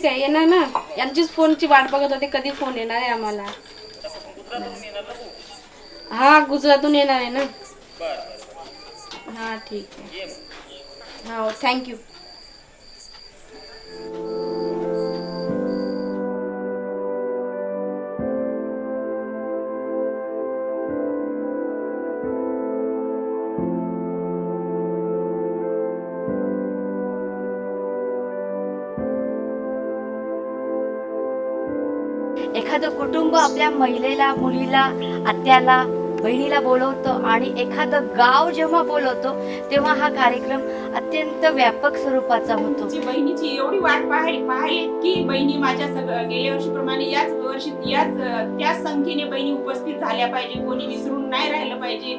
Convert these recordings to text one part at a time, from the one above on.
ठीक आहे येणार ना? यांचीच फोनची वाट बघत होते कधी फोन येणार आहे आम्हाला. हा गुजरातून येणार आहे ना? हा ठीक आहे. हो थँक्यू एखादं कुटुंब आपल्या महिलेला मुलीला आत्याला बहिणीला बोलवतो आणि एखादं गाव जेव्हा बोलवतो तेव्हा हा कार्यक्रम अत्यंत व्यापक स्वरूपाचा होतो. बहिणीची एवढी वाट पाहायली पाहिली की बहिणी माझ्या सगळं गेल्या वर्षीप्रमाणे याच वर्षी याच त्याच संख्येने बहिणी उपस्थित झाल्या पाहिजे कोणी विसरून नाही राहिलं पाहिजे.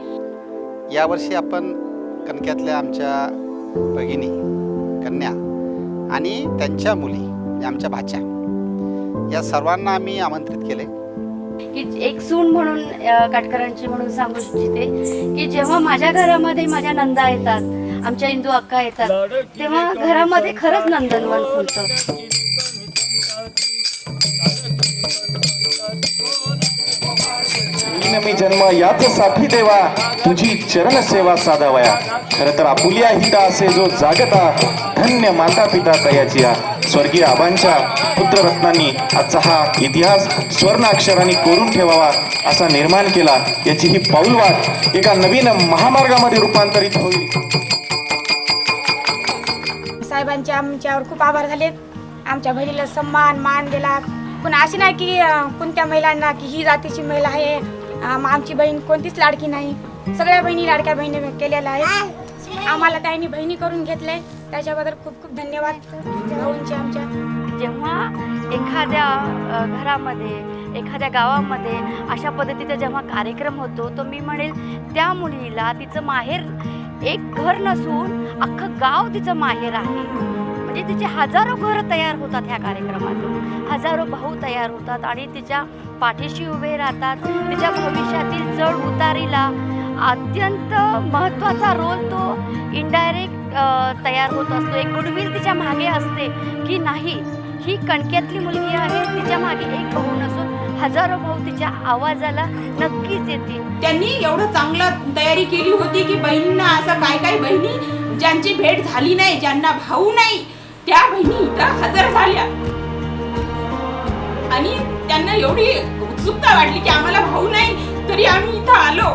यावर्षी आपण कणक्यातल्या आमच्या भगिनी कन्या आणि त्यांच्या मुली आमच्या भाच्या या सर्वांना आम्ही आमंत्रित केले. की एक सून म्हणून काटकरांची म्हणून सांगू इच्छिते की जेव्हा माझ्या घरामध्ये माझ्या नंदा येतात आमच्या इंदू अक्का येतात तेव्हा घरामध्ये खरंच नंदनवन खुलतं मी जन्म याच साठी देवा तुझी चरण सेवा साधावया. खर तर आपुलिया हिता असे जो जागता धन्य माता पिता तयाचिया स्वर्गीय आबांच्या पुत्ररत्नांनी आजचा हा इतिहास स्वर्ण अक्षरांनी कोरून ठेवावा असा निर्माण केला. याची ही पाऊलवाट एका नवीन महामार्गामध्ये रूपांतरित होईल. साहेबांचे आमच्यावर खूप आभार झालेत. आमच्या बहिणीला सन्मान मान दिला पण अशी नाही की कोणत्या महिलांना की ही जातीची महिला आहे आमची बहीण कोणतीच लाडकी नाही. सगळ्या बहिणी लाडक्या बहिणी केलेल्या आहेत. आम्हाला त्यांनी बहिणी करून घेतलंय. त्याच्याबद्दल खूप खूप धन्यवाद भाऊंचे आमच्या. जेव्हा एखाद्या घरामध्ये एखाद्या गावामध्ये अशा पद्धतीचा जेव्हा कार्यक्रम होतो तो मी म्हणेल त्या मुलीला तिचं माहेर एक घर नसून अख्खं गाव तिचं माहेर आहे. म्हणजे तिचे हजारो घरं तयार होतात ह्या कार्यक्रमातून. हजारो भाऊ तयार होतात आणि तिच्या पाठीशी उभे राहतात. तिच्या भविष्यातील चढ उतारीला अत्यंत महत्त्वाचा रोल तो इनडायरेक्ट तयार होत असतो. एक गुडविल तिच्यामागे असते की नाही ही कणक्यातली मुलगी आहे. तिच्यामागे एक भाऊ नसून हजारो भाऊ तिच्या आवाजाला नक्कीच येतील. त्यांनी एवढं चांगलं तयारी केली होती की बहिणींना असं काय काय बहिणी ज्यांची भेट झाली नाही ज्यांना भाऊ नाही त्या बहिणी इथं हजर झाल्या. आणि त्यांना एवढी उत्सुकता वाटली की आम्हाला भाऊ नाही तरी आम्ही इथं आलो.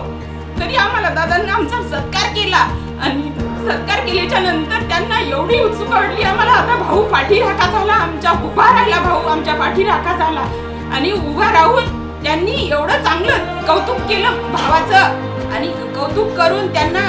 तरी आम्हाला दादांना आमचा सत्कार केला. आणि सत्कार केल्याच्यानंतर त्यांना एवढी उत्सुक वाटली आम्हाला आता भाऊ पाठीराखा झाला. आमच्या उभा राहिला भाऊ आमच्या पाठीराखा झाला. आणि उभा राहून त्यांनी एवढं चांगलं कौतुक केलं भावाचं. आणि कौतुक करून त्यांना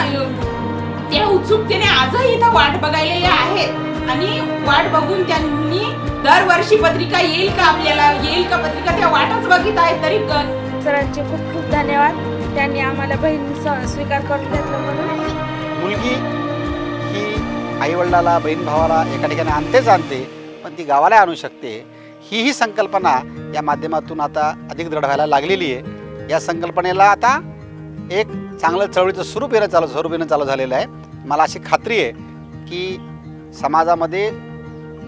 त्या उत्सुकतेने आजही इथं वाट बघायलेल्या आहेत आणि वाट बघून त्यांनी दरवर्षी पत्रिका येईल का आपल्याला? येईल का पत्रिका? त्या वाटच बघित आहेत तरी क- सरांचे खूप खूप धन्यवाद. त्यांनी आम्हाला बहीण स्वीकार करून घेतलं म्हणून. मुलगी ही आईवडिलाला बहीण भावाला एका ठिकाणी आणतेच आणते पण ती गावाला आणू शकते. ही ही संकल्पना या माध्यमातून आता अधिक दृढ व्हायला लागलेली आहे. या संकल्पनेला आता एक चांगलं चळवळीचं स्वरूप येणं चालू स्वरूप येणं चालू झालेलं आहे. मला अशी खात्री आहे की समाजामध्ये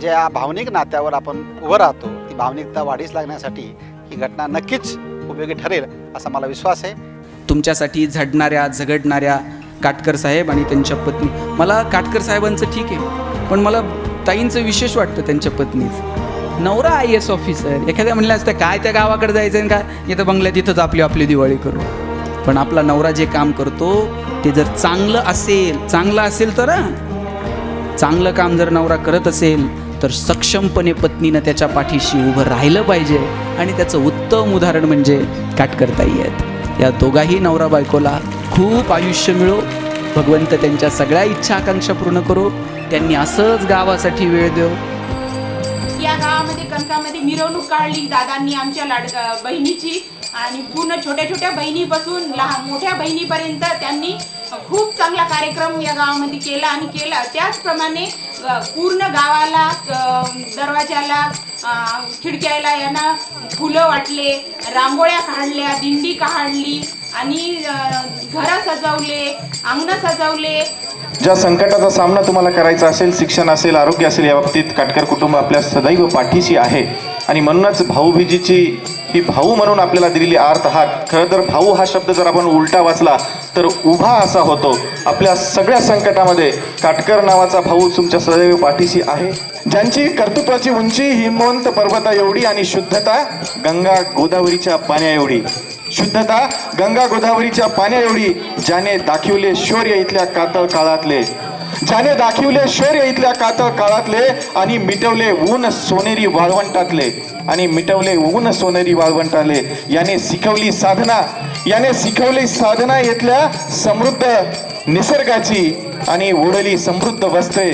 ज्या भावनिक नात्यावर आपण उभं राहतो ती भावनिकता वाढीस लागण्यासाठी ही घटना नक्कीच उपयोगी ठरेल असा मला विश्वास आहे. तुमच्यासाठी झडणाऱ्या झगडणाऱ्या काटकर साहेब आणि त्यांच्या पत्नी. मला काटकर साहेबांचं ठीक आहे पण मला ताईंचं विशेष वाटतं त्यांच्या पत्नीचं. नवरा आय एस ऑफिसर. एखाद्या म्हणलं असतं काय त्या गावाकडे जायचं आहे काय? इथं बंगल्या तिथंच आपली आपली दिवाळी करू. पण आपला नवरा जे काम करतो ते जर चांगलं असेल चांगलं असेल तर चांगलं काम जर नवरा करत असेल तर सक्षमपणे पत्नीनं त्याच्या पाठीशी उभं राहिलं पाहिजे. आणि त्याचं उत्तम उदाहरण म्हणजे काटकरताई आहेत. या दोघाही नवरा बायकोला खूप आयुष्य मिळो. भगवंत त्यांच्या सगळ्या इच्छा आकांक्षा पूर्ण करो. त्यांनी असंच गावासाठी वेळ देव या गावामध्ये कणकामध्ये मिरवणूक काढली दादांनी आमच्या लाड बहिणीची. आणि पूर्ण छोट्या छोट्या बहिणीपासून लहान मोठ्या बहिणीपर्यंत त्यांनी खूप चांगला कार्यक्रम या गावामध्ये केला आणि केला. त्याचप्रमाणे पूर्ण गावाला दरवाज्याला दरवाजाला खिडक्याला यांना फुलं वाटले रांगोळ्या काढल्या दिंडी काढली आणि अ, घरं सजवले अंगण सजवले. ज्या संकटाचा सामना तुम्हाला करायचा असेल शिक्षण असेल आरोग्य असेल या बाबतीत काटकर कुटुंब आपल्या सदैव पाठीशी आहे. आणि म्हणूनच भाऊबीजीची ही भाऊ म्हणून आपल्याला दिलेली आर्त हा. खरं तर भाऊ हा शब्द जर आपण उलटा वाचला तर उभा असा होतो. आपल्या सगळ्या संकटामध्ये काटकर नावाचा भाऊ तुमच्या सदैव पाठीशी आहे. ज्यांची कर्तृत्वाची उंची हिमवंत पर्वता एवढी आणि शुद्धता गंगा गोदावरीच्या पाण्या एवढी. शुद्धता गंगा गोदावरीच्या पाण्या एवढी ज्याने दाखिवले शौर्य इथल्या कातळ काळातले. ज्याने दाखिवले शौर्य इथल्या कातळ काळातले आणि मिटवले ऊन सोनेरी वाळवंटातले. आणि मिटवले ऊन सोनेरी वाळवंटातले याने शिकवली साधना. याने शिकवली साधना इथल्या समृद्ध निसर्गाची. आणि ओढली समृद्ध वस्ते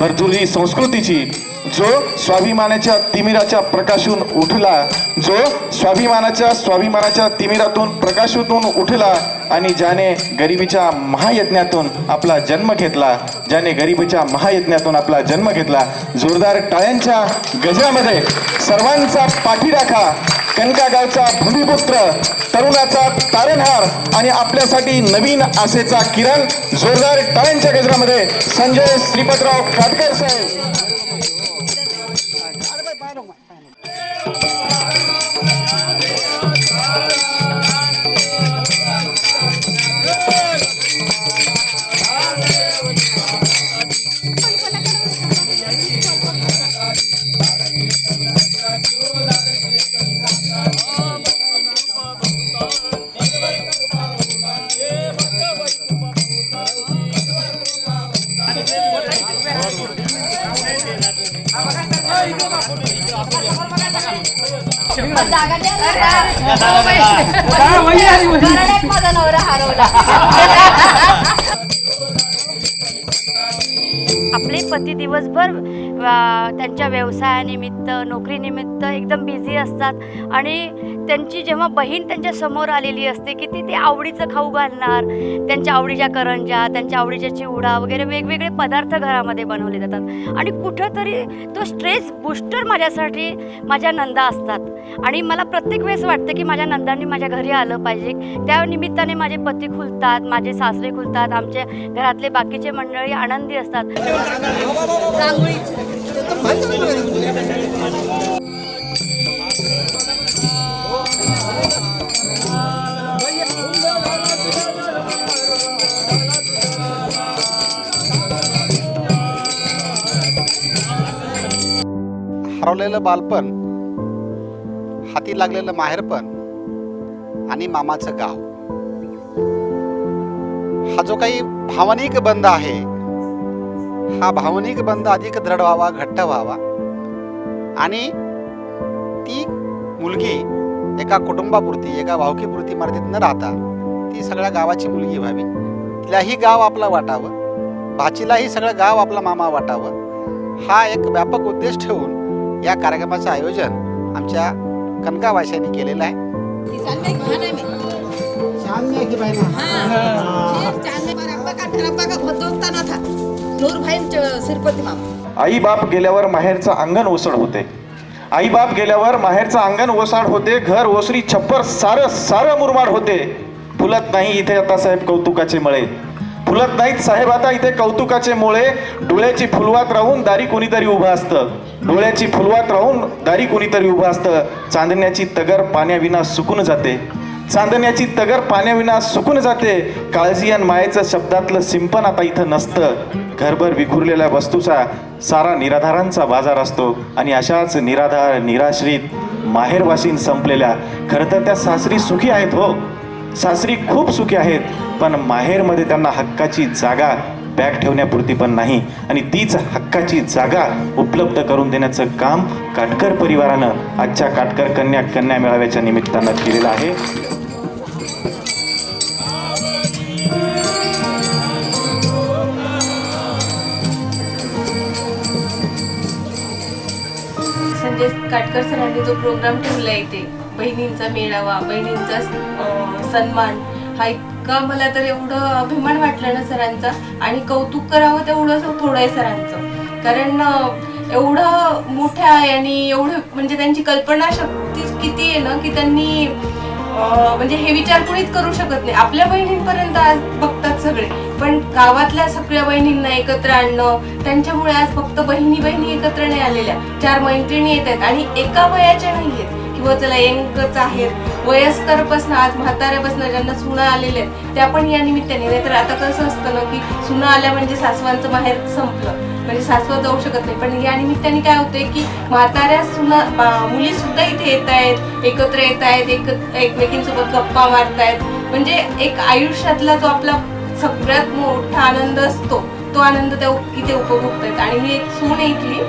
भरजुली संस्कृतीची जो स्वाभिमानाच्या तिमिराच्या प्रकाशून उठला जो स्वाभिमानाच्या स्वाभिमानाच्या तिमिरातून प्रकाशातून उठला आणि ज्याने गरिबीच्या महायज्ञातून आपला जन्म घेतला ज्याने गरिबीच्या महायज्ञातून आपला जन्म घेतला जोरदार टाळ्यांच्या गजरामध्ये सर्वांचा पाठीराखा कनका गावचा भूमिपुत्र तरुणाचा तारणहार आणि आपल्यासाठी नवीन आशेचा किरण जोरदार टाळ्यांच्या गजरामध्ये संजय श्रीपतराव खाटकर साहेब. जागा द्या माझा नवरा हरवला आपले पती दिवसभर त्यांच्या व्यवसायानिमित्त नोकरीनिमित्त एकदम बिझी असतात. आणि त्यांची जेव्हा बहीण त्यांच्यासमोर आलेली असते की ती ते आवडीचं खाऊ घालणार त्यांच्या आवडीच्या करंज्या त्यांच्या आवडीच्या चिवडा वगैरे वेगवेगळे पदार्थ घरामध्ये बनवले जातात. आणि कुठंतरी तो स्ट्रेस बुस्टर माझ्यासाठी माझ्या नंदा असतात. आणि मला प्रत्येक वेळेस वाटतं की माझ्या नंदांनी माझ्या घरी आलं पाहिजे. त्या निमित्ताने माझे पती खुलतात माझे सासरे खुलतात आमच्या घरातले बाकीचे मंडळी आनंदी असतात. हरवलेलं बालपण हाती लागलेलं माहेरपण आणि मामाचं गाव. हा जो काही भावनिक बंध आहे हा भावनिक बंध अधिक दृढ व्हावा घट्ट व्हावा आणि ती मुलगी एका कुटुंबापुरती एका भावकीपुरती मर्यादित न राहता ती सगळ्या गावाची मुलगी व्हावी. तिलाही गाव आपला वाटावं. भाचीलाही सगळं गाव आपला मामा वाटावं. हा एक व्यापक उद्देश ठेवून या कार्यक्रमाचं आयोजन आमच्या कनकावाशांनी केलेलं आहे. आई बाप गेल्यावर माहेरचं अंगण ओसड होते. आईबाप गेल्यावर माहेरचं अंगण ओसाड होते घर ओसरी छप्पर सारं सारं मुरमाड होते. फुलत नाही इथे आता साहेब कौतुकाचे मळे. फुलत नाहीत साहेब आता इथे कौतुकाचे मुळे. डोळ्याची फुलवात राहून दारी कोणीतरी उभं असतं. डोळ्याची फुलवात राहून दारी कोणीतरी उभं असतं. चांदण्याची तगर पाण्याविना सुकून जाते. चांदण्याची तगर पाण्याविना सुकून जाते. काळजी आणि मायेचं शब्दातलं सिंपन आता इथं नसतं. घरभर विखुरलेल्या वस्तूचा सारा निराधारांचा बाजार असतो. आणि अशाच निराधार निराश्रित माहेरवासीन संपलेल्या खरं तर त्या सासरी सुखी आहेत हो. सासरी खूप सुखी आहेत. पण माहेरमध्ये त्यांना हक्काची जागा बॅग ठेवण्यापुरती पण नाही आणि तीच हक्काची जागा उपलब्ध करून देण्याचं काम काटकर परिवारानं आजच्या काटकर कन्या कन्या मेळाव्याच्या निमित्तानं केलेलं आहे. संजय काटकर सरांनी जो प्रोग्राम ठेवला इथे बहिणींचा मेळावा बहिणींचा सन्मान हा एक का मला तर एवढं अभिमान वाटलं ना सरांचा. आणि कौतुक करावं तेवढं थोडं आहे सरांचं. कारण एवढं एवढं मोठ्या आणि एवढं म्हणजे त्यांची कल्पना शक्ती किती आहे ना की त्यांनी म्हणजे हे विचार कुणीच करू शकत नाही. आपल्या बहिणींपर्यंत आज बघतात सगळे. पण गावातल्या सगळ्या बहिणींना एकत्र आणणं त्यांच्यामुळे आज फक्त बहिणी बहिणी एकत्र नाही आलेल्या. चार मैत्रिणी येत आहेत आणि एका वयाच्या नाही आहेत किंवा चला यंगच आहेत वयस्करपासून आज म्हाताऱ्यापासून ज्यांना सुना आलेले आहेत त्या पण या निमित्ताने. नाही तर आता कसं असतं ना की सुना आल्या म्हणजे सासवांचं बाहेर संपलं. म्हणजे सासवा जाऊ शकत नाही. पण या निमित्ताने काय होतंय की म्हाताऱ्या सुना मुली सुद्धा इथे येत आहेत एकत्र येत आहेत एक एकमेकींसोबत गप्पा मारतायत. म्हणजे एक आयुष्यातला जो आपला सगळ्यात मोठा आनंद असतो तो आनंद त्या इथे उपभोगतायत. आणि मी एक सून ऐकली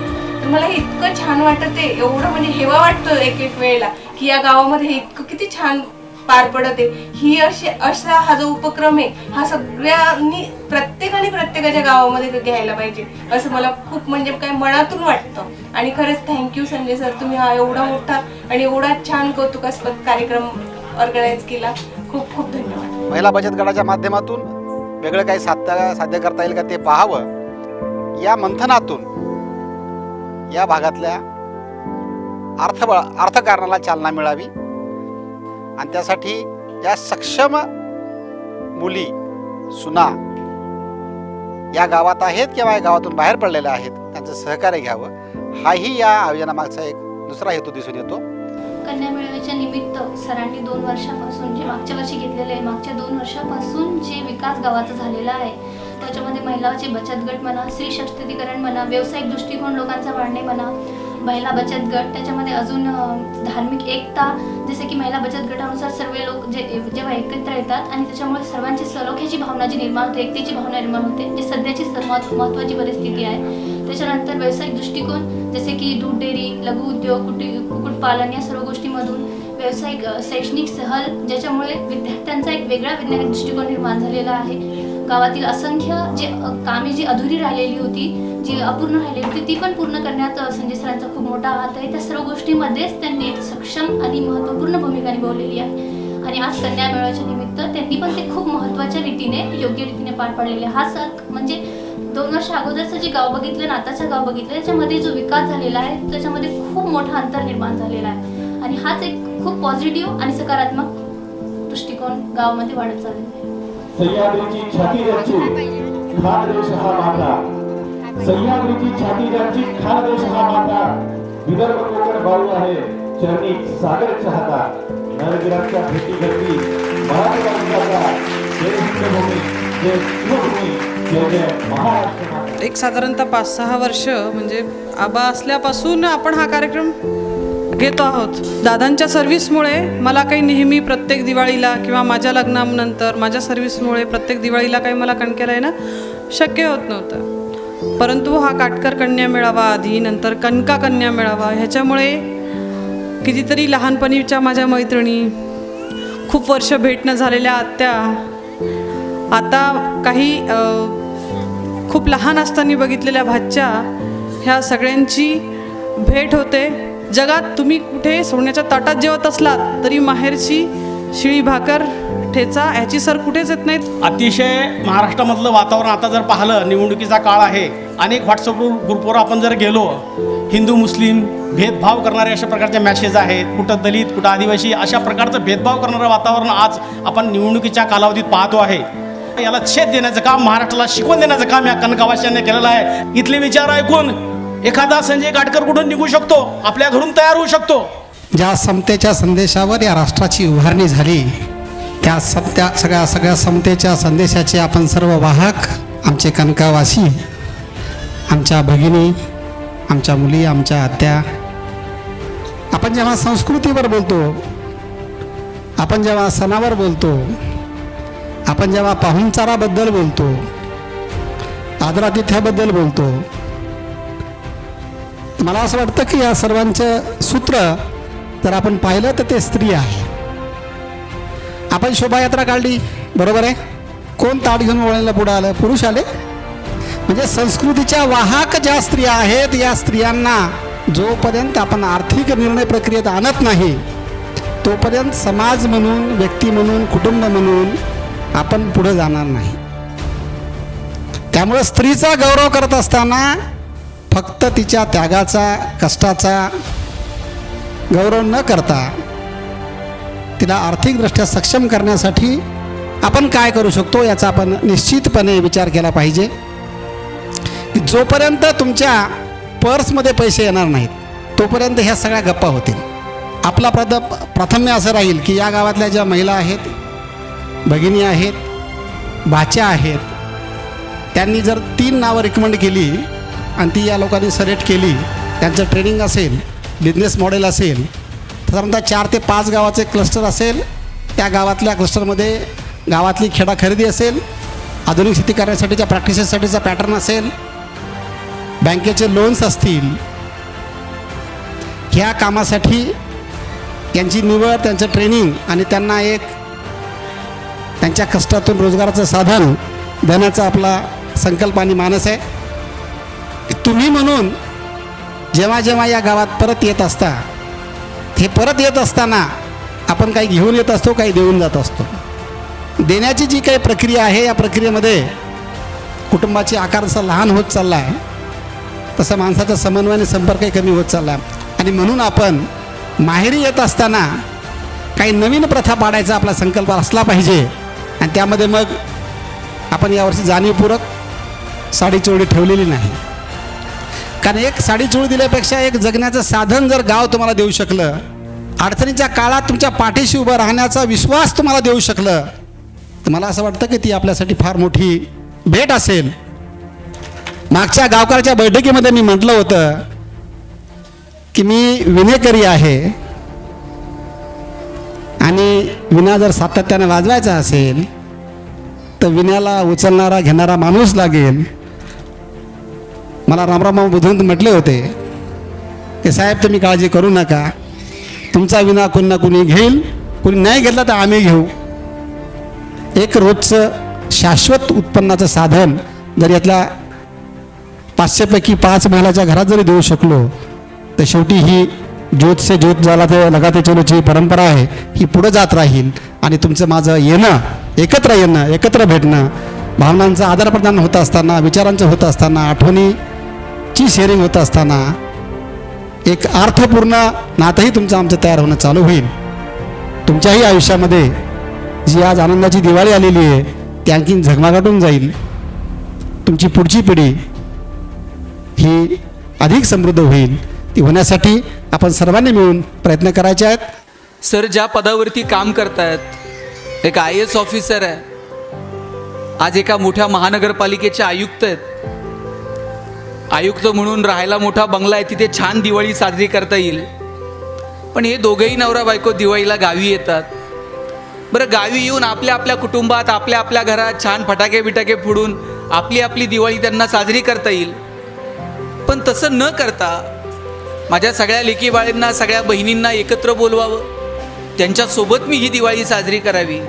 तुम्हाला तर मला हे इतकं छान वाटत आहे एवढं म्हणजे हेवा वाटतो एक एक वेळेला की या गावामध्ये हे इतकं किती छान पार पडत आहे. ही अशी असा हा जो उपक्रम आहे हा सगळ्यांनी प्रत्येकाने प्रत्येकाच्या गावामध्ये घ्यायला पाहिजे असं मला खूप म्हणजे काय मनातून वाटतं. आणि खरंच थँक्यू संजय सर तुम्ही हा एवढा मोठा आणि एवढा छान कौतुकास्पद कार्यक्रम ऑर्गनाईज केला. खूप खूप धन्यवाद. महिला बचत गटाच्या माध्यमातून वेगळं काही साध्य साध्य करता येईल का ते पाहावं या मंथनातून या भागातल्या अर्थबळ अर्थकारणाला चालना मिळावी. आणि त्यासाठी या सक्षम मुली सुना या गावात आहेत किंवा या गावातून बाहेर पडलेल्या आहेत त्यांचं सहकार्य घ्यावं. हाही या आयोजनामागचा एक दुसरा हेतू दिसून येतो. कन्या मेळाव्याच्या निमित्त सरांनी दोन वर्षापासून जे मागच्या वर्षी घेतलेले मागच्या दोन वर्षापासून जे विकास गावाचा झालेला आहे त्याच्यामध्ये महिलांचे बचत गट म्हणा स्त्री सशक्तीकरण म्हणा व्यावसायिक दृष्टिकोन लोकांचा वाढणे म्हणा महिला बचत गट. त्याच्यामध्ये अजून धार्मिक एकता जसे की महिला बचत गटानुसार सर्व लोक जे जेव्हा एकत्र येतात आणि त्याच्यामुळे सर्वांची सलोख्याची भावना जी निर्माण होते एकतेची भावना निर्माण होते जी सध्याची सर्वात महत्त्वाची परिस्थिती आहे. त्याच्यानंतर व्यावसायिक दृष्टिकोन जसे की दूध डेअरी लघु उद्योग कुटी कुक्कुटपालन या सर्व गोष्टीमधून व्यावसायिक शैक्षणिक सहल ज्याच्यामुळे विद्यार्थ्यांचा एक वेगळा वैज्ञानिक दृष्टिकोन निर्माण झालेला आहे. गावातील असंख्य जे कामे जी अधुरी राहिलेली होती जी अपूर्ण राहिलेली होती ती पण पूर्ण करण्यात संजय सरांचा खूप मोठा हात आहे. त्या सर्व गोष्टीमध्येच त्यांनी एक सक्षम आणि महत्त्वपूर्ण भूमिका निभावलेली आहे. आणि आज कन्या मेळाव्याच्या निमित्त त्यांनी पण ते खूप महत्त्वाच्या रीतीने योग्य रीतीने पार पाडलेले. हा सग म्हणजे दोन वर्ष अगोदरचं जे गाव बघितलं ना आताचं गाव बघितलं त्याच्यामध्ये जो विकास झालेला आहे त्याच्यामध्ये खूप मोठा अंतर निर्माण झालेला आहे. आणि हाच एक खूप पॉझिटिव्ह आणि सकारात्मक दृष्टिकोन गावामध्ये वाढत चाललेला आहे. सह्याद्रीची छाती ज्यांची खान देश हा माता. सह्याद्रीची छाती ज्यांची खान देश हा माता. विदर्भ कोकण भाऊ आहे. चरणी सागर चाहता. नरगिरांच्या भेटी घडली. मराठी माणसाचा एक साधारणतः पाच सहा वर्ष म्हणजे आबा असल्यापासून आपण हा कार्यक्रम घेतो आहोत. दादांच्या सर्व्हिसमुळे मला काही नेहमी प्रत्येक दिवाळीला किंवा माझ्या लग्नानंतर माझ्या सर्व्हिसमुळे प्रत्येक दिवाळीला काही मला कणकेला येणं शक्य होत नव्हतं. परंतु हा काटकर कन्या मेळावा आधी नंतर कनका कन्या मेळावा ह्याच्यामुळे कितीतरी लहानपणीच्या माझ्या मैत्रिणी खूप वर्ष भेटणं झालेल्या आत्या आता काही खूप लहान असताना बघितलेल्या भाच्या ह्या सगळ्यांची भेट होते. जगात तुम्ही कुठे सोन्याच्या ताटात जेवत असलात तरी माहेरची शिळी भाकर ठेचा ह्याची सर कुठेच येत नाहीत. अतिशय महाराष्ट्रामधलं वातावरण आता जर पाहिलं निवडणुकीचा काळ आहे. अनेक व्हॉट्सअप ग्रुपवर आपण जर गेलो हिंदू मुस्लिम भेदभाव करणारे अशा प्रकारचे मॅसेज आहेत. कुठं दलित कुठं आदिवासी अशा प्रकारचं भेदभाव करणारं वातावरण आज आपण निवडणुकीच्या कालावधीत पाहतो आहे. याला छेद देण्याचं काम महाराष्ट्राला शिकवून देण्याचं काम या कनकावासियांनी केलेलं आहे. इथले विचार ऐकून एखादा संजय गाडकर कुठून निघू शकतो आपल्या घरून तयार होऊ शकतो. ज्या समतेच्या संदेशावर या राष्ट्राची उभारणी झाली त्या सत्या सगळ्या सगळ्या समतेच्या संदेशाचे आपण सर्व वाहक आमचे कनकावासी आमच्या भगिनी आमच्या मुली आमच्या आत्या. आपण जेव्हा संस्कृतीवर बोलतो आपण जेव्हा सणावर बोलतो आपण जेव्हा पाहुणचाराबद्दल बोलतो आदरातिथ्याबद्दल बोलतो मला असं वाटतं की या सर्वांचं सूत्र जर आपण पाहिलं तर ते स्त्री आहे. आपण शोभायात्रा काढली बरोबर आहे? कोण ताट घेऊन वळायला पुढं आलं? पुरुष आले. म्हणजे संस्कृतीच्या वाहक ज्या स्त्रिया आहेत या स्त्रियांना जोपर्यंत आपण आर्थिक निर्णय प्रक्रियेत आणत नाही तोपर्यंत समाज म्हणून व्यक्ती म्हणून कुटुंब म्हणून आपण पुढे जाणार नाही. त्यामुळं स्त्रीचा गौरव करत असताना फक्त तिच्या त्यागाचा कष्टाचा गौरव न करता तिला आर्थिकदृष्ट्या सक्षम करण्यासाठी आपण काय करू शकतो याचा आपण निश्चितपणे विचार केला पाहिजे. की जोपर्यंत तुमच्या पर्समध्ये पैसे येणार नाहीत तोपर्यंत ह्या सगळ्या गप्पा होतील. आपला प्रद प्राथम्य असं राहील की या गावातल्या ज्या महिला आहेत भगिनी आहेत भाच्या आहेत त्यांनी जर तीन नावं रिकमेंड केली आणि ती या लोकांनी सिलेक्ट केली. त्यांचं ट्रेनिंग असेल बिझनेस मॉडेल असेल साधारणतः चार ते पाच गावाचे क्लस्टर असेल त्या गावातल्या क्लस्टरमध्ये गावातली खेडा खरेदी असेल आधुनिक शेती करण्यासाठीच्या प्रॅक्टिसेससाठीचा पॅटर्न असेल बँकेचे लोन्स असतील. ह्या कामासाठी त्यांची निवड त्यांचं ट्रेनिंग आणि त्यांना एक त्यांच्या कष्टातून रोजगाराचं साधन देण्याचा आपला संकल्प आणि मानस आहे. तुम्ही म्हणून जेव्हा जेव्हा या गावात परत येत असता हे परत येत असताना आपण काही घेऊन येत असतो काही देऊन जात असतो. देण्याची जी काही प्रक्रिया आहे या प्रक्रियेमध्ये कुटुंबाची आकार जसा लहान होत चालला आहे तसा माणसाचा समन्वय आणि संपर्कही कमी होत चालला आहे आणि म्हणून आपण माहेरी येत असताना काही नवीन प्रथा पाडायचा आपला संकल्प असला पाहिजे. आणि त्यामध्ये मग आपण यावर्षी जाणीवपूर्वक साडी चोळी ठेवलेली नाही. कारण एक साडी चोळी दिल्यापेक्षा एक जगण्याचं साधन जर गाव तुम्हाला देऊ शकलं अडचणीच्या काळात तुमच्या पाठीशी उभं राहण्याचा विश्वास तुम्हाला देऊ शकलं तर मला असं वाटतं की ती आपल्यासाठी फार मोठी भेट असेल. मागच्या गावकऱ्याच्या बैठकीमध्ये मी म्हटलं होतं की मी विनेकरी आहे आणि विना जर सातत्याने वाजवायचा असेल तर विण्याला उचलणारा घेणारा माणूस लागेल. मला रामराम बुधून म्हटले होते की साहेब तुम्ही काळजी करू नका. तुमचा विना कुणी ना कुणी घेईल. कुणी नाही घेतला तर आम्ही घेऊ. एक रोजचं शाश्वत उत्पन्नाचं साधन जर यातल्या पाचशेपैकी पाच महिलाच्या घरात जरी देऊ शकलो तर शेवटी ही ज्योत से ज्योत झाला ते लगाते चलोची परंपरा आहे ही पुढं जात राहील. आणि तुमचं माझं येणं एकत्र येणं एकत्र भेटणं भावनांचं आदानप्रदान होत असताना विचारांचं होत असताना आठवणी आठवणीची शेअरिंग होत असताना एक अर्थपूर्ण नातंही तुमचं आमचं तयार होणं चालू होईल. तुमच्याही आयुष्यामध्ये जी आज आनंदाची दिवाळी आलेली आहे ती आणखीन झगमगाटून जाईल. तुमची पुढची पिढी ही अधिक समृद्ध होईल. ती होण्यासाठी आपण सर्वांनी मिळून प्रयत्न करायचे आहेत. सर ज्या पदावरती काम करतायत एक आय एस ऑफिसर आहे. आज एका मोठ्या महानगरपालिकेचे आयुक्त आहेत. आयुक्त म्हणून राहायला मोठा बंगला आहे तिथे छान दिवाळी साजरी करता येईल. पण हे दोघंही नवरा बायको दिवाळीला गावी येतात. बरं गावी येऊन आपल्या आपल्या कुटुंबात आपल्या आपल्या घरात छान फटाके बिटाके फोडून आपली आपली दिवाळी त्यांना साजरी करता येईल. पण तसं न करता माझ्या सगळ्या लेकीबाळींना सगळ्या बहिणींना एकत्र बोलवावं. त्यांच्यासोबत मी ही दिवाळी साजरी करावी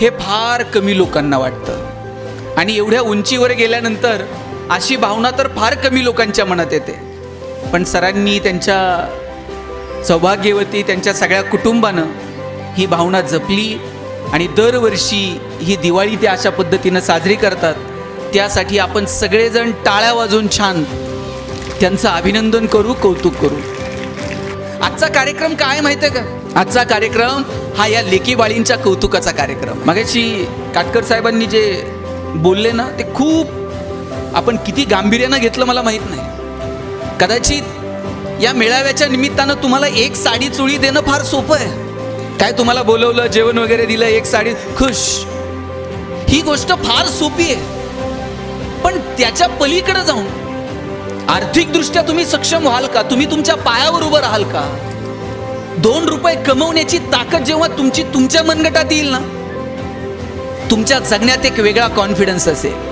हे फार कमी लोकांना वाटतं. आणि एवढ्या उंचीवर गेल्यानंतर अशी भावना तर फार कमी लोकांच्या मनात येते. पण सरांनी त्यांच्या सौभाग्यवती त्यांच्या सगळ्या कुटुंबानं ही भावना जपली आणि दरवर्षी ही दिवाळी ते अशा पद्धतीनं साजरी करतात. त्यासाठी आपण सगळेजण टाळ्या वाजवून छान त्यांचं अभिनंदन करू कौतुक करू. आजचा कार्यक्रम काय माहिती आहे का? आजचा कार्यक्रम हा या लेकी बाळींच्या कौतुकाचा कार्यक्रम. मगाशी काटकर साहेबांनी जे बोलले ना ते खूप आपण किती गांभीर्यानं घेतलं मला माहीत नाही. कदाचित या मेळाव्याच्या निमित्तानं तुम्हाला एक साडी चुळी देणं फार सोपं आहे. काय तुम्हाला बोलवलं जेवण वगैरे दिलं एक साडी? खुश. ही गोष्ट फार सोपी आहे. पण त्याच्या पलीकडे जाऊन आर्थिकदृष्ट्या तुम्ही सक्षम व्हाल का? तुम्ही तुमच्या पायावर उभं राहाल का? दोन रुपये कमवण्याची ताकद जेव्हा तुमची तुमच्या मनगटात येईल ना तुमच्या जगण्यात एक वेगळा कॉन्फिडन्स असेल.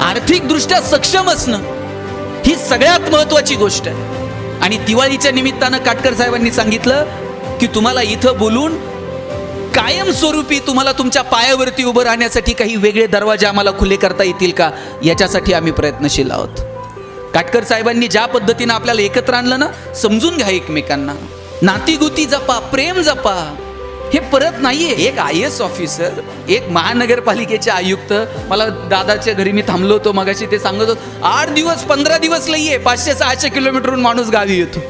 आर्थिकदृष्ट्या सक्षम असणं ही सगळ्यात महत्वाची गोष्ट आहे. आणि दिवाळीच्या निमित्तानं काटकर साहेबांनी सांगितलं की तुम्हाला इथं बोलून कायमस्वरूपी तुम्हाला तुमच्या पायावरती उभं राहण्यासाठी काही वेगळे दरवाजे आम्हाला खुले करता येतील का? याच्यासाठी आम्ही प्रयत्नशील आहोत. काटकर साहेबांनी ज्या पद्धतीनं आपल्याला एकत्र आणलं ना समजून घ्या एकमेकांना. नातीगुती जपा प्रेम जपा. हे परत नाहीये. एक आय एस ऑफिसर एक महानगरपालिकेचे आयुक्त. मला दादाच्या घरी मी थांबलो होतो मगाशी ते सांगत होतो आठ दिवस पंधरा दिवस लई आहे पाचशे सहाशे किलोमीटरहून माणूस गावी येतो.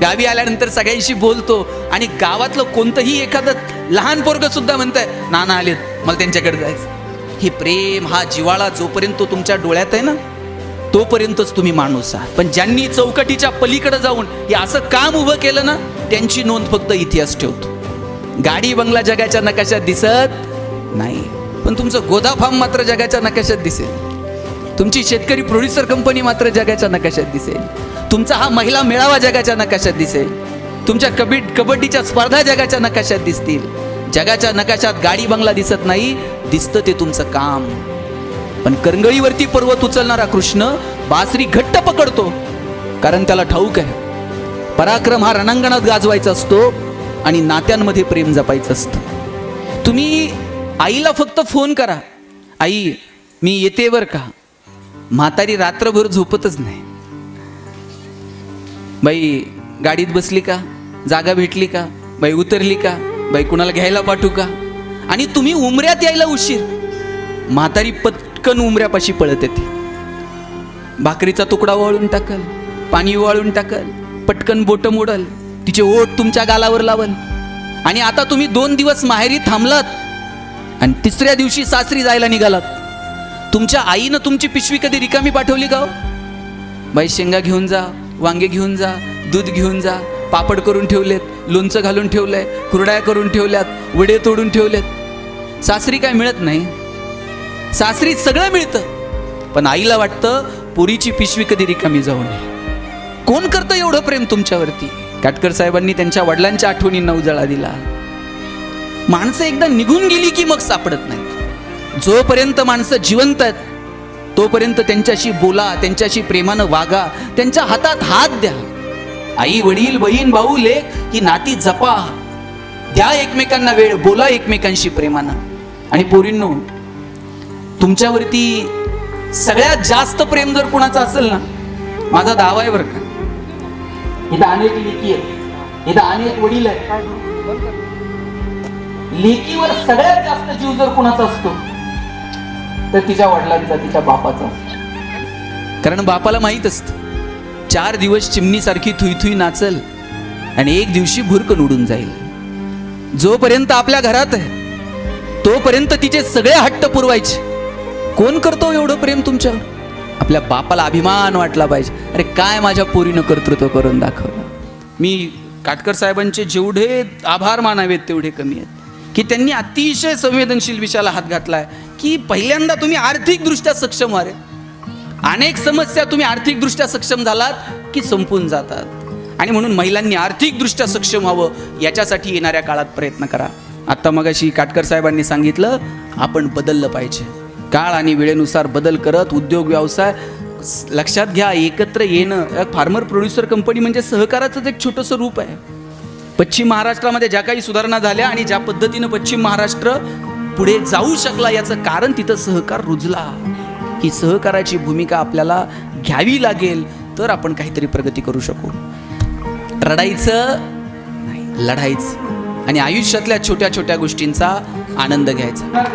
गावी आल्यानंतर सगळ्यांशी बोलतो आणि गावातलं कोणतंही एखादं लहान पोरग सुद्धा म्हणतंय नाना आलेत मला त्यांच्याकडे जायचं. हे प्रेम हा जिवाळा जोपर्यंत तो तुमच्या डोळ्यात आहे ना तोपर्यंतच तुम्ही माणूस आहात. पण ज्यांनी चौकटीच्या पलीकडे जाऊन हे असं काम उभं केलं ना त्यांची नोंद फक्त इतिहास ठेवतो. गाडी बंगला जगाच्या नकाशात दिसत नाही. पण तुमचं गोदा फार्म मात्र जगाच्या नकाशात दिसेल. तुमची शेतकरी प्रोड्युसर कंपनी मात्र जगाच्या नकाशात दिसेल. तुमचा हा महिला मेळावा जगाच्या नकाशात दिसेल. तुमच्या कबी कबड्डीच्या स्पर्धा जगाच्या नकाशात दिसतील. जगाच्या नकाशात गाडी बंगला दिसत नाही दिसतं ते तुमचं काम. पण करंगळीवरती पर्वत उचलणारा कृष्ण बासरी घट्ट पकडतो कारण त्याला ठाऊक आहे. पराक्रम हा रणांगणात गाजवायचा असतो आणि नात्यांमध्ये प्रेम जपायचं असतं. तुम्ही आईला फक्त फोन करा. आई मी येते बर का? म्हातारी रात्रभर झोपतच नाही. बाई गाडीत बसली का? जागा भेटली का? बाई उतरली का? बाई कुणाला घ्यायला पाठवू का? आणि तुम्ही उमऱ्यात यायला उशीर. म्हातारी पटकन उमऱ्यापाशी पळत येते. भाकरीचा तुकडा वाळून टाकल पाणी वाळून टाकल पटकन बोट मोडल तिचे ओठ तुमच्या गालावर लावल आणि आता तुम्ही दोन दिवस माहेरी थांबलात आणि तिसऱ्या दिवशी सासरी जायला निघालात. तुमच्या आईनं तुमची पिशवी कधी रिकामी पाठवली का हो? बाई शेंगा घेऊन जा वांगे घेऊन जा दूध घेऊन जा पापड करून ठेवलेत लोणचं घालून ठेवलंय कुरड्या करून ठेवल्यात वडे तोडून ठेवलेत. सासरी काय मिळत नाही. सासरी सगळं मिळतं. पण आईला वाटतं पुरीची पिशवी कधी रिकामी जाऊ नये. कोण करतं एवढं प्रेम तुमच्यावरती? काटकर साहेबांनी त्यांच्या वडिलांच्या आठवणींना उजाळा दिला. माणसं एकदा निघून गेली की मग सापडत नाही जोपर्यंत माणसं जिवंत आहेत तोपर्यंत त्यांच्याशी बोला त्यांच्याशी प्रेमानं वागा त्यांच्या हातात हात द्या. आई वडील बहीण भाऊ लेख ही नाती जपा. द्या एकमेकांना वेळ बोला एकमेकांशी प्रेमानं. आणि पोरींनो तुमच्यावरती सगळ्यात जास्त प्रेम जर कुणाचं असेल ना माझा दावा आहे बरं का. इथं अनेक लेकी आहेत. इथं अनेक वडील आहेत. लेकीवर सगळ्यात जास्त जीव जर कुणाचा असतो तर तिच्या वडिलांचा तिच्या बापाचा कारण बापाला माहीत असत चार दिवस चिमणीसारखी थुई थुई नाचल आणि एक दिवशी भुरकन उडून जाईल. जोपर्यंत आपल्या घरात आहे तोपर्यंत तिचे सगळे हट्ट पुरवायचे. कोण करतो एवढं प्रेम तुमच्यावर? आपल्या बापाला अभिमान वाटला पाहिजे. अरे काय माझ्या पोरीनं कर्तृत्व करून दाखवलं? मी काटकर साहेबांचे जेवढे आभार मानावेत तेवढे कमी आहेत. की त्यांनी अतिशय संवेदनशील विषयाला हात घातलाय की पहिल्यांदा तुम्ही आर्थिकदृष्ट्या सक्षम व्हा रे. अनेक समस्या तुम्ही आर्थिकदृष्ट्या सक्षम झालात की संपून जातात. आणि म्हणून महिलांनी आर्थिकदृष्ट्या सक्षम व्हावं याच्यासाठी येणाऱ्या काळात प्रयत्न करा. आत्ता मगाशी काटकर साहेबांनी सांगितलं आपण बदललं पाहिजे. काळ आणि वेळेनुसार बदल करत उद्योग व्यवसाय लक्षात घ्या एकत्र येणं. फार्मर प्रोड्युसर कंपनी म्हणजे सहकाराचंच एक छोटंसं रूप आहे. पश्चिम महाराष्ट्रामध्ये ज्या काही सुधारणा झाल्या आणि ज्या पद्धतीनं पश्चिम महाराष्ट्र पुढे जाऊ शकला याचं कारण तिथं सहकार रुजला. ही सहकाराची भूमिका आपल्याला घ्यावी लागेल तर आपण काहीतरी प्रगती करू शकू. रडायचं नाही लढायचं. आणि आयुष्यातल्या छोट्या छोट्या गोष्टींचा आनंद घ्यायचा.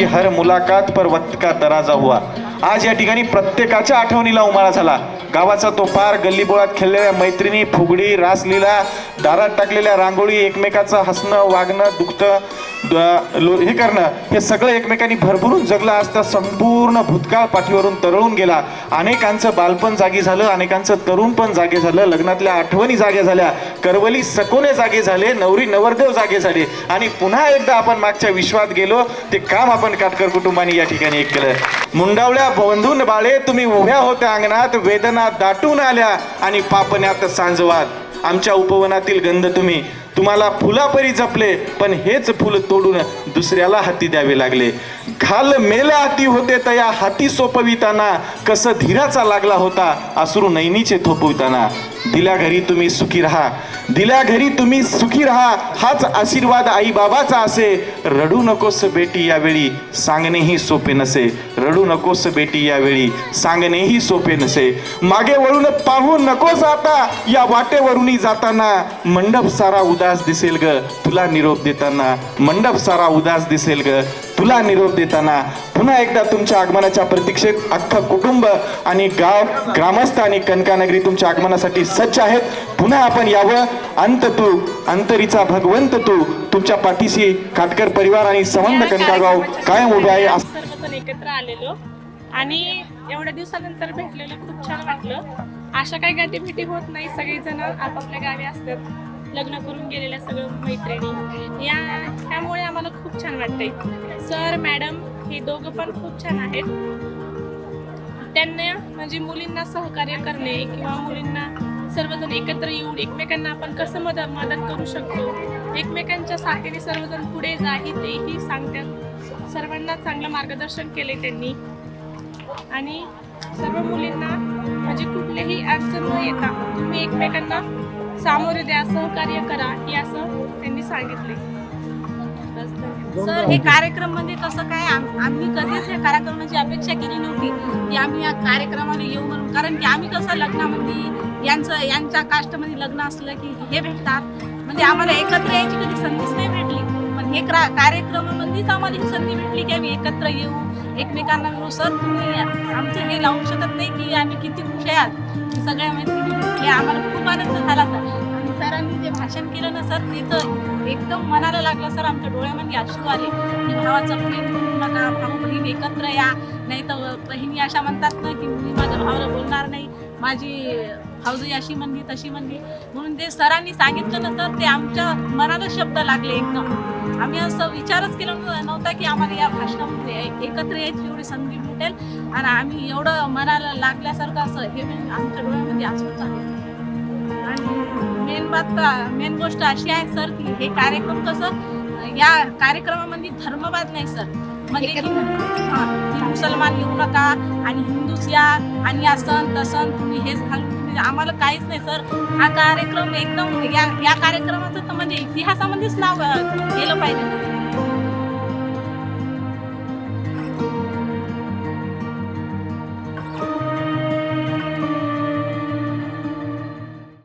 की हर मुलाकात पर वक्त का दराजा हुआ. आज या ठिकाणी प्रत्येकाच्या आठवणीला उमाळा झाला. गावाचा तो पार गल्लीबोळात खेळलेल्या मैत्रिणी फुगडी रासलीला दारात टाकलेल्या रांगोळी एकमेकाचं हसणं वागणं दुखतं. हे करणं हे सगळं एकमेकांनी भरभरून जगलं असता संपूर्ण भूतकाळ पाठीवरून तरळून गेला. अनेकांचं बालपण जागी झालं अनेकांचं तरुण पण जागे झालं लग्नातल्या आठवणी जागे झाल्या करवली सकोने जागे झाले नवरी नवरदेव जागे झाले आणि पुन्हा एकदा आपण मागच्या विश्वात गेलो ते काम आपण काटकर कुटुंबाने या ठिकाणी एक केलं. मुंडावल्या बंधून बाळे तुम्ही उभ्या होत्या अंगणात वेदना दाटून आल्या आणि पापण्यात सांजवात आमच्या उपवनातील गंध तुम्ही तुम्हाला फुलापरी जपले पण हेच फुल तोडून दुसऱ्याला हाती द्यावे लागले. घाल मेला हाती होते तया हाती सोपविताना. कसं धीराचा लागला होता अश्रू नैनीचे थोपविताना. दिल्या घरी तुम्ही सुखी राहा. दिल्या घरी तुम्ही सुखी राहा. हाच आशीर्वाद आई बाबाचा असे. रडू नकोस बेटी यावेळी. सांगणेही सोपे नसे. रडू नकोस बेटी यावेळी. सांगणेही सोपे नसे. मागे वळून पाहू नकोस आता. या वाटेवरूनही जाताना. मंडप सारा उदास दिसेल ग. तुला निरोप देताना. मंडप सारा उदास दिसेल ग. तुला निरोप देताना पुन्हा एकदा तुमच्या आगमनाच्या प्रतीक्षेत अख्खं कुटुंब आणि गाव ग्रामस्थ आणि कनकानगरी तुमच्या आगमनासाठी सज्ज आहेत. पुन्हा आपण यावं. अंत तू अंतरीचा भगवंत तू. तुमच्या पाठीशी काटकर परिवार आणि संबंध कनकागाव कायम उभे आहे. सर्वजण एकत्र आलेलो. आणि एवढ्या दिवसानंतर भेटलेलं खूप छान वाटलं. अशा काही गाठीभेटी होत नाही. सगळेजण आपापल्या गावी असतात. लग्न करून गेलेल्या सगळं मैत्रिणी. या त्यामुळे आम्हाला खूप छान वाटतंय. सर मॅडम हे दोघं पण खूप छान आहेत. त्यांना म्हणजे मुलींना सहकार्य करणे किंवा मुलींना सर्वजण एकत्र येऊन एकमेकांना आपण कसं मदत मदत करू शकतो? एकमेकांच्या साथीने सर्वजण पुढे जा ही तेही सांगतात सर्वांना चांगलं मार्गदर्शन केले त्यांनी. आणि सर्व मुलींना म्हणजे कुठलेही अडचण न येता तुम्ही एकमेकांना सामोरे द्या सहकार्य करा हे असं त्यांनी सांगितले. सर हे कार्यक्रम म्हणजे कसं काय आम्ही कधीच या कार्यक्रमाची अपेक्षा केली नव्हती की आम्ही या कार्यक्रमाला येऊ म्हणून. कारण की आम्ही कसं लग्नामध्ये यांचं यांच्या कास्टमध्ये लग्न असलं की हे भेटतात. म्हणजे आम्हाला एकत्र यायची कधी संधीच नाही भेटली. पण हे कार्यक्रमामध्येच आम्हाला ही संधी भेटली की आम्ही एकत्र येऊ. एकमेकांना मिळू सर तुम्ही आमचं हे लावू शकत नाही की आम्ही किती खुश आहात सगळ्या मैत्रिणी आम्हाला खूप आनंद झाला सर. आणि सरांनी जे भाषण केलं ना सर ते तर एकदम मनाला लागलं सर. आमच्या डोळ्यामध्ये अश्रू आले की भावाचं प्रेम करू नका भाऊ बहीण एकत्र या. नाही तर बहिणी अशा म्हणतात ना की मी माझ्या भावाला बोलणार नाही. माझी भाऊजी अशी म्हणली तशी म्हणली. म्हणून ते सरांनी सांगितलं ना तर ते आमच्या मनाला शब्द लागले एकदम. आम्ही असं विचारच केला नव्ह- नव्हता की आम्हाला या भाषणामध्ये एकत्र यायची एवढी संधी भेटेल. आणि आम्ही एवढं मनाला लागल्यासारखं असं हे आमच्या डोळ्यामध्ये असं चालेल आणि मेन बात मेन गोष्ट अशी आहे सर की हे कार्यक्रम कसं या कार्यक्रमामध्ये धर्मवाद नाही सर. म्हणजे मुसलमान येऊ नका आणि हिंदूच या आणि या सण तसण तुम्ही हेच घालून म्हणजे आम्हाला काहीच नाही सर. हा कार्यक्रम एकदम या या कार्यक्रमाचं तर म्हणजे इतिहासामध्येच नाव केलं गेलं पाहिजे.